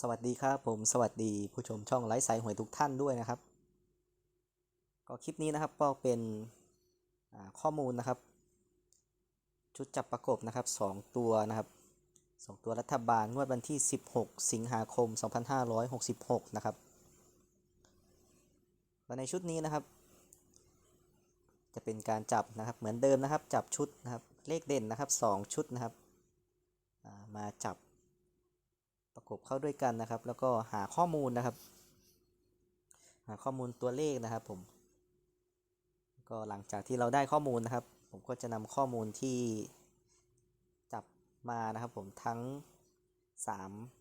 สวัสดีครับผมสวัสดีผู้ชมช่องไลฟ์สายหวยทุกท่านด้วยนะครับ ก็คลิปนี้นะครับก็เป็นข้อมูลนะครับ ชุดจับประกบนะครับ 2 ตัวนะครับ 2 ตัวรัฐบาลงวดวันที่ 16 สิงหาคม 2566 นะครับก็ในชุดนี้นะครับ จะเป็นการจับนะครับเหมือนเดิมนะครับจับชุดนะครับเลขเด่นนะครับ 2 ชุดนะครับมาจับ ประกบเข้าด้วยกันนะครับ แล้วก็หาข้อมูลนะครับ หาข้อมูลตัวเลขนะครับผม ก็หลังจากที่เราได้ข้อมูลนะครับ ผมก็จะนำข้อมูลที่จับมานะครับผมทั้ง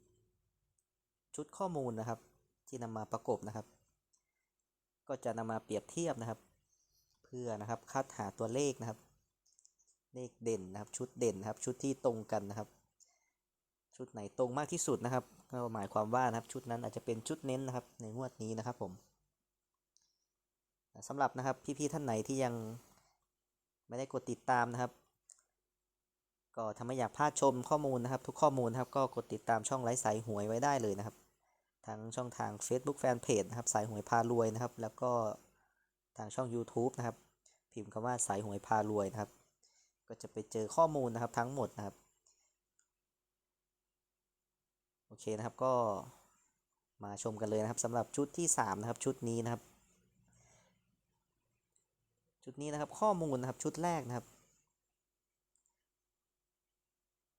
3 ชุดข้อมูลนะครับ ที่นำมาประกบนะครับ ก็จะนำมาเปรียบเทียบนะครับ เพื่อนะครับคัดหาตัวเลขนะครับ เลขเด่นนะครับ ชุดเด่นนะครับ ชุดที่ตรงกันนะครับ ชุดไหนตรงมากที่สุดนะครับ ก็หมายความว่านะครับชุดนั้นอาจจะเป็นชุดเน้นนะครับในงวดนี้นะครับผมสำหรับนะครับพี่ๆท่านไหนที่ยังไม่ได้กดติดตามนะครับ ก็ถ้าไม่อยากพลาดชมข้อมูลนะครับ ทุกข้อมูลครับก็กดติดตามช่องไลฟ์สายหวยไว้ได้เลยนะครับทั้งช่องทาง Facebook Fanpage นะครับสายหวยพารวยนะครับ แล้วก็ทางช่อง YouTube นะครับ พิมพ์คำว่าสายหวยพารวยนะครับ ก็จะไปเจอข้อมูลนะครับทั้งหมดนะครับ โอเคนะครับก็มาชมกันเลยนะครับสำหรับชุดที่ 3 นะครับ ชุดนี้นะครับ ชุดนี้นะครับข้อมูลนะครับชุดแรกนะครับ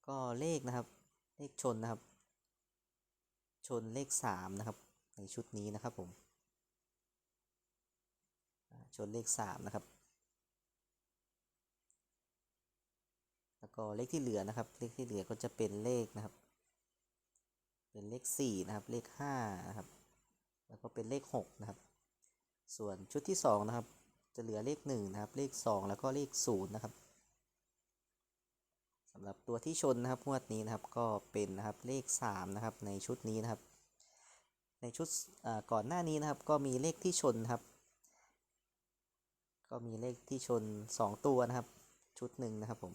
ก็เลขนะครับ เลขชนนะครับ ชนเลข 3 นะครับ ในชุดนี้นะครับผมชนเลข 3 นะครับ แล้วก็เลขที่เหลือนะครับ เลขที่เหลือก็จะเป็นเลขนะครับ เป็นเลข4นะครับ เลข5นะครับ แล้วก็เป็นเลข6นะครับ ส่วนชุดที่2นะครับ จะเหลือเลข1นะครับ เลข 2 แล้วก็เลข0นะครับสำหรับตัวที่ชนนะครับงวดนี้นะครับก็เป็นนะครับเลข3นะครับในชุดนี้นะครับ ในชุดอ่าก่อนหน้านี้นะครับ ก็มีเลขที่ชนครับ ก็มีเลขที่ชน 2 ตัวนะครับ ชุดหนึ่งนะครับผม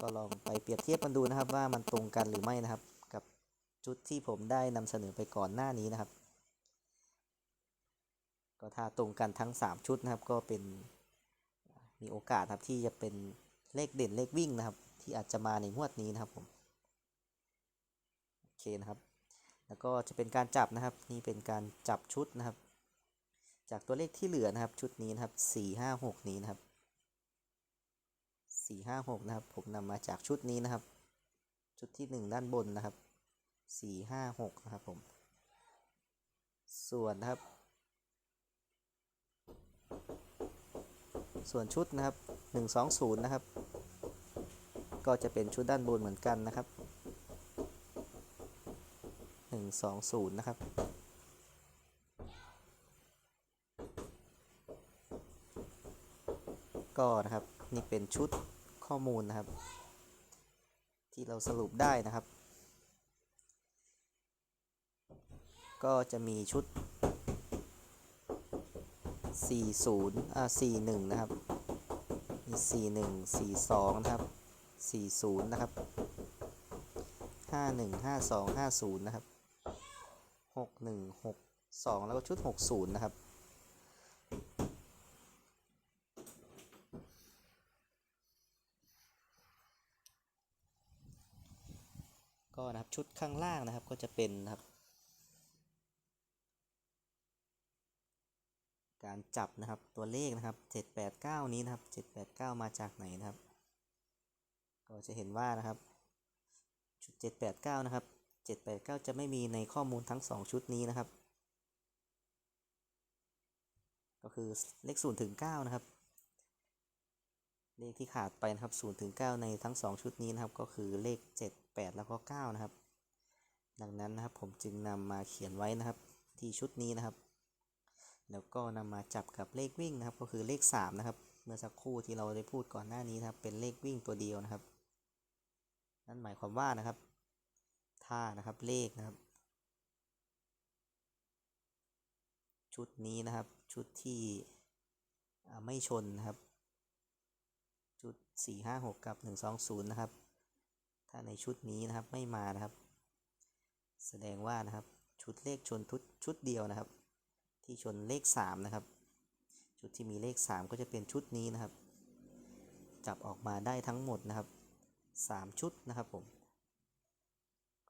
ก็ลองไปเปรียบเทียบกันดูนะครับว่ามันตรงกันหรือไม่นะครับ ชุดที่ผมได้นำเสนอไปก่อนหน้านี้นะครับ ก็ถ้าตรงกันทั้ง 3 ชุดนะครับ ก็เป็นมีโอกาสครับที่จะเป็นเลขเด่นเลขวิ่งนะครับ ที่อาจจะมาในงวดนี้นะครับผมโอเคนะครับ แล้วก็จะเป็นการจับนะครับ นี่เป็นการจับชุดนะครับ จากตัวเลขที่เหลือนะครับ ชุดนี้นะครับสี่ห้าหกนี้นะครับสี่ห้าหกนะครับ ผมนำมาจากชุดนี้นะครับ ชุดที่หนึ่งด้านบนนะครับ สี่ห้าหกนะครับผม ส่วนนะครับ ส่วนชุดนะครับหนึ่งสองศูนย์นะครับ ก็จะเป็นชุดด้านบนเหมือนกันนะครับหนึ่งสองศูนย์นะครับก็นะครับนี่เป็นชุดข้อมูลนะครับ ที่เราสรุปได้นะครับ ก็จะมีชุด 40 อ่า 41 นะครับ มี 41 42 นะครับ 40 นะครับ 51 52 50 นะครับ 61 62 แล้วก็ชุด 60 นะครับก็นะครับชุดข้างล่างนะครับก็จะเป็นนะครับ การจับนะครับตัวเลขนะครับ 789 นี้นะครับ 789 มาจากไหนนะครับ ก็จะเห็นว่านะครับชุด789 นะครับ 789 จะไม่มีในข้อมูลทั้ง 2 ชุดนี้นะครับ ก็คือเลข0ถึง9นะครับ เลขที่ขาดไปนะครับ0ถึง9ในทั้ง 2 ชุดนี้นะครับ ก็คือเลข 7 8 แล้วก็9นะครับ ดังนั้นนะครับผมจึงนำมาเขียนไว้นะครับที่ชุดนี้นะครับ แล้วก็นำมาจับกับเลขวิ่งนะครับ ก็คือเลข 3 นะครับ เมื่อสักครู่ที่เราได้พูดก่อนหน้านี้นะครับ เป็นเลขวิ่งตัวเดียวนะครับ นั่นหมายความว่านะครับ ถ้านะครับเลขนะครับ ชุดนี้นะครับ ชุดที่ไม่ชนนะครับ ชุด 4 5 6 กับ 1 2 0 นะครับ ถ้าในชุดนี้นะครับไม่มานะครับ แสดงว่านะครับชุดเลขชนทุดชุดเดียวนะครับ ที่ชนเลข 3 นะครับ ชุดที่มีเลข 3 ก็จะเป็นชุดนี้นะครับ จับออกมาได้ทั้งหมดนะครับ 3 ชุดนะครับผม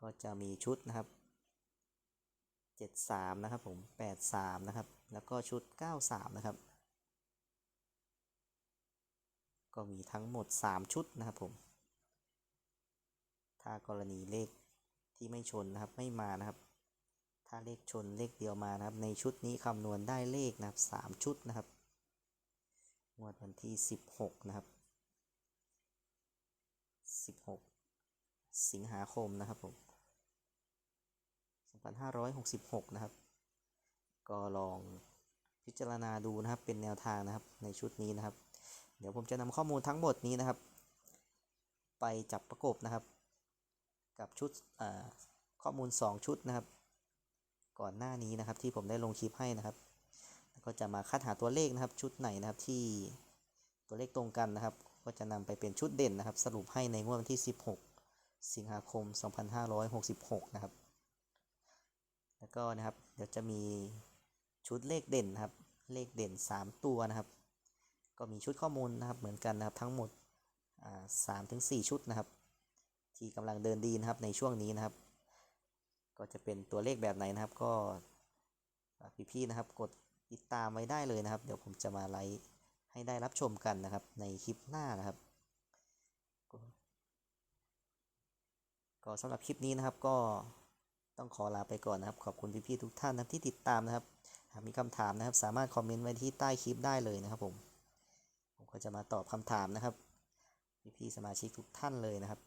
ก็จะมีชุดนะครับ 73 นะครับผม 83 นะครับ แล้วก็ชุด 93 นะครับ ก็มีทั้งหมด 3 ชุดนะครับผม ถ้ากรณีเลขที่ไม่ชนนะครับไม่มานะครับ ถ้าเลขชนเลขเดียวมานะครับ ในชุดนี้คำนวณได้เลขนะครับ3ชุดนะครับงวดวันที่16นะครับ16สิงหาคมนะครับผม2566นะครับ ก็ลองพิจารณาดูนะครับเป็นแนวทางนะครับในชุดนี้นะครับ เดี๋ยวผมจะนำข้อมูลทั้งหมดนี้นะครับ ไปจับประกบนะครับ กับชุดข้อมูล 2 ชุดนะครับ ก่อนหน้านี้นะครับ ที่ผมได้ลงคลิปให้นะครับ ก็จะมาคัดหาตัวเลขนะครับ ชุดไหนนะครับที่ตัวเลขตรงกันนะครับ ก็จะนำไปเป็นชุดเด่นนะครับ สรุปให้ในงวดวันที่ 16 สิงหาคม 2566 นะครับ แล้วก็นะครับเดี๋ยวจะมีชุดเลขเด่นนะครับ เลขเด่น 3 ตัวนะครับ ก็มีชุดข้อมูลนะครับเหมือนกันนะครับทั้งหมดสามถึงสี่ชุดนะครับ ที่กำลังเดินดีนะครับในช่วงนี้นะครับ ก็จะเป็นตัวเลขแบบไหนนะครับก็พี่ๆนะครับกดติดตามไว้ได้เลยนะครับ เดี๋ยวผมจะมาไลฟ์ให้ได้รับชมกันนะครับในคลิปหน้านะครับ ก็สำหรับคลิปนี้นะครับก็ต้องขอลาไปก่อนนะครับ ขอบคุณพี่ๆทุกท่านนะที่ติดตามนะครับ หากมีคำถามนะครับ สามารถคอมเมนต์ไว้ที่ใต้คลิปได้เลยนะครับผม ผมก็จะมาตอบคำถามนะครับ พี่ๆสมาชิกทุกท่านเลยนะครับ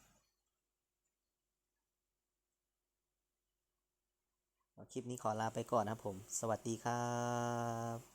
คลิปนี้ขอลาไปก่อนนะครับผม สวัสดีครับ